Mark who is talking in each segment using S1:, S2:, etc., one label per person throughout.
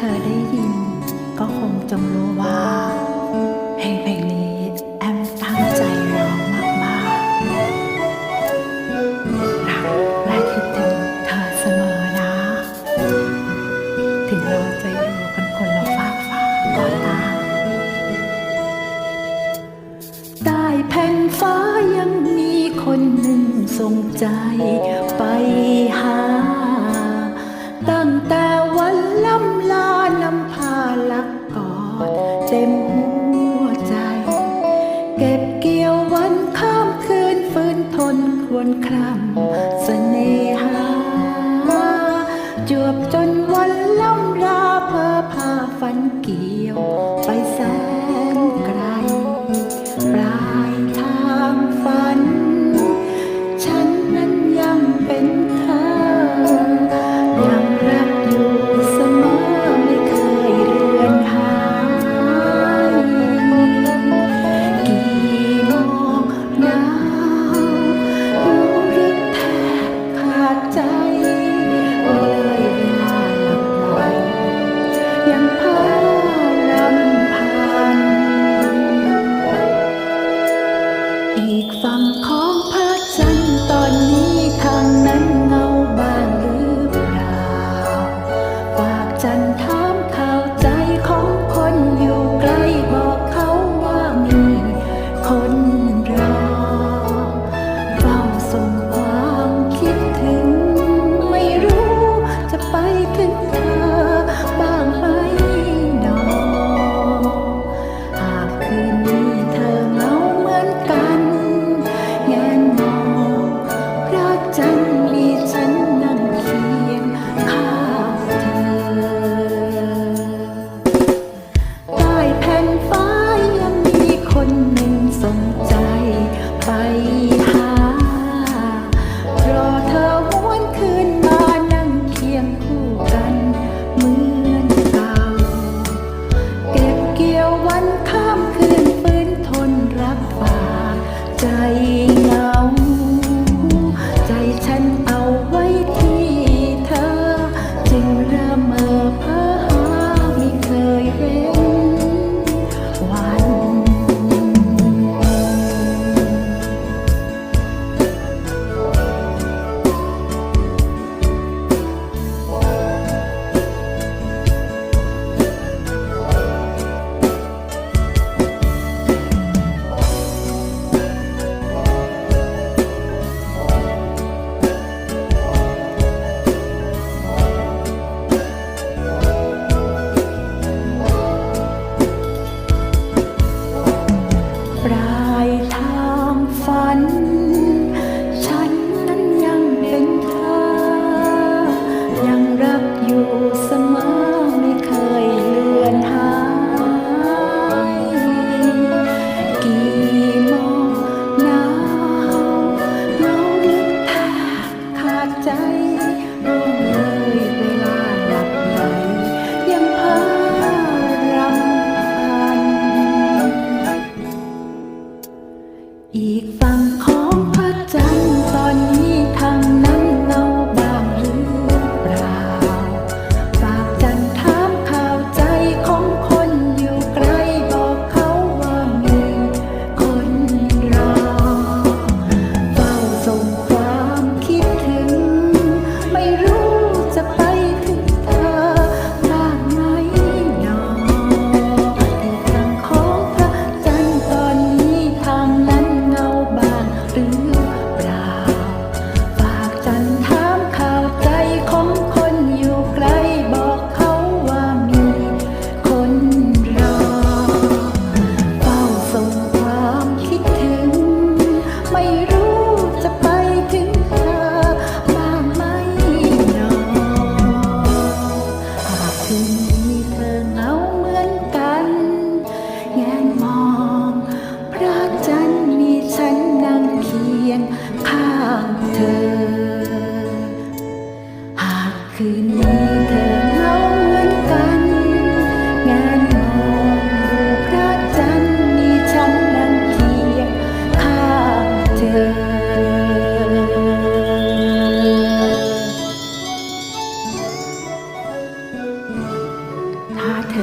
S1: ธอได้ยิน ก็คงจงรู้ว่า เพลงเพลงนี้แอมตั้งใจร้องมากมากรักและคิดถึงเธอเสมอนะ ถึงเราจะอยู่กันคนละฟากฟ้าก็ตามใต้แผ่นฟ้ายังมีคนหนึ่งทรงใจไปหา ตั้งแต่วันล่ำลา เจ็บหัวใจ เก็บเกี่ยววันข้าคืนฟื้นทนควรคร่ำเสน่หาจวบจนวันล่ำลาเพอพาฝันเกี่ยวไปแสา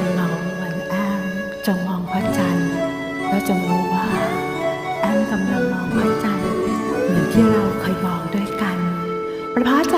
S1: คือเราเหมือนแอมจะมองพระจันทร์แล้วจะรู้ว่า แอมกำลังมองพระจันทร์เหมือนที่เราเคยมองด้วยกันประพระจัน